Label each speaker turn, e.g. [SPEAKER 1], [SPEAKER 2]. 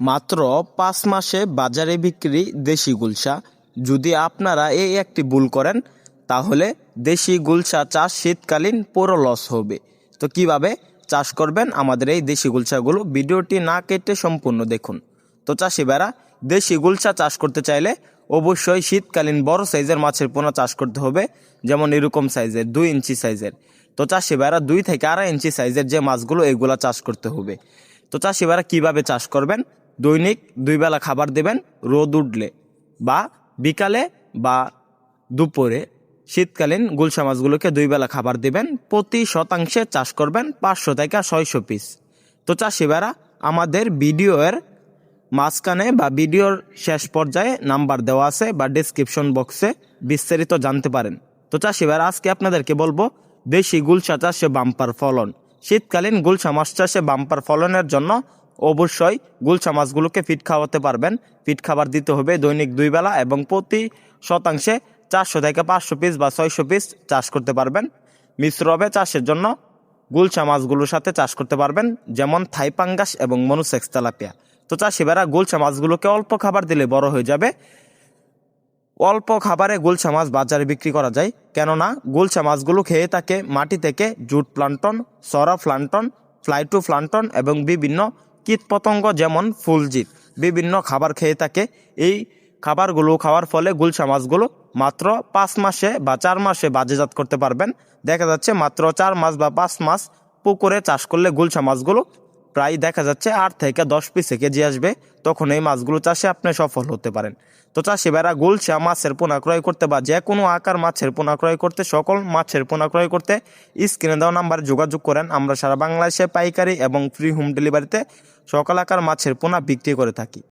[SPEAKER 1] মাত্র পাঁচ মাসে বাজারে বিক্রি দেশি গুলশা। যদি আপনারা এই একটি ভুল করেন, তাহলে দেশি গুলশা চাষ শীতকালীন পুরো লস হবে। তো কীভাবে চাষ করবেন আমাদের এই দেশি গুলশাগুলো? ভিডিওটি না কেটে সম্পূর্ণ দেখুন। তো চাষি ভাইরা, দেশি গুলশা চাষ করতে চাইলে অবশ্যই শীতকালীন বড় সাইজের মাছের পোনা চাষ করতে হবে, যেমন এরকম সাইজের, দুই ইঞ্চি সাইজের। তো চাষি ভাইরা, দুই থেকে আড়াই ইঞ্চি সাইজের যে মাছগুলো, এগুলা চাষ করতে হবে। তো চাষি ভাইরা কীভাবে চাষ করবেন? দৈনিক দুই বেলা খাবার দেবেন রোদ উঠলে বা বিকালে বা দুপুরে। শীতকালীন গুলশা মাছগুলোকে দুই বেলা খাবার দিবেন, প্রতি শতাংশে চাষ করবেন পাঁচশো থেকে ছয়শো পিস। তো চাষি ভাইরা, আমাদের ভিডিওর মাঝখানে বা ভিডিওর শেষ পর্যায়ে নাম্বার দেওয়া আছে বা ডিসক্রিপশন বক্সে বিস্তারিত জানতে পারেন। তো চাষি ভাইরা, আজকে আপনাদেরকে বলব, দেশি গুলশা চাষে বাম্পার ফলন। শীতকালীন গুলশা মাছ চাষে বাম্পার ফলনের জন্য অবশ্যই গুলশা মাছগুলোকে ফিট খাওয়াতে পারবেন। ফিট খাবার দিতে হবে দৈনিক দুই বেলা এবং প্রতি শতাংশে চারশো থেকে পাঁচশো পিস বা ছয়শো পিস চাষ করতে পারবেন। মিশ্রভাবে চাষের জন্য গুলশা মাছগুলোর সাথে চাষ করতে পারবেন, যেমন থাইপাঙ্গাস এবং মনুসেক্স তেলাপিয়া। তো চাষিবারা গুলশা মাছগুলোকে অল্প খাবার দিলে বড় হয়ে যাবে। অল্প খাবারে গুলশা মাছ বাজারে বিক্রি করা যায়। কেননা গুলশা মাছগুলো খেয়ে থাকে মাটি থেকে, জুট প্লান্টন, সরা প্লান্টন ফ্লাইটু প্লান্টন এবং বিভিন্ন কীটপতঙ্গ যেমন ফুলজিৎ বিভিন্ন খাবার খেয়ে থাকে, এই খাবারগুলো খাওয়ার ফলে গুলশা মাছগুলো মাত্র পাঁচ মাসে বা চার মাসে বাজেজাত করতে পারবেন। দেখা যাচ্ছে মাত্র চার মাস বা পাঁচ মাস পুকুরে চাষ করলে গুলশা মাছগুলো প্রায় দেখা যাচ্ছে আট থেকে দশ পিসে কেজি আসবে। তখন এই মাছগুলো চাষে আপনি সফল হতে পারেন। তো চাষি ভাইরা গুলশা মাছের পোনা ক্রয় করতে বা যে কোনো আকার মাছের পোনা ক্রয় করতে, সকল মাছের পোনা ক্রয় করতে স্ক্রিনে দেওয়া নাম্বারে যোগাযোগ করেন। আমরা সারা বাংলাদেশে পাইকারি এবং ফ্রি হোম ডেলিভারিতে সকল আকার মাছের পোনা বিক্রি করে থাকি।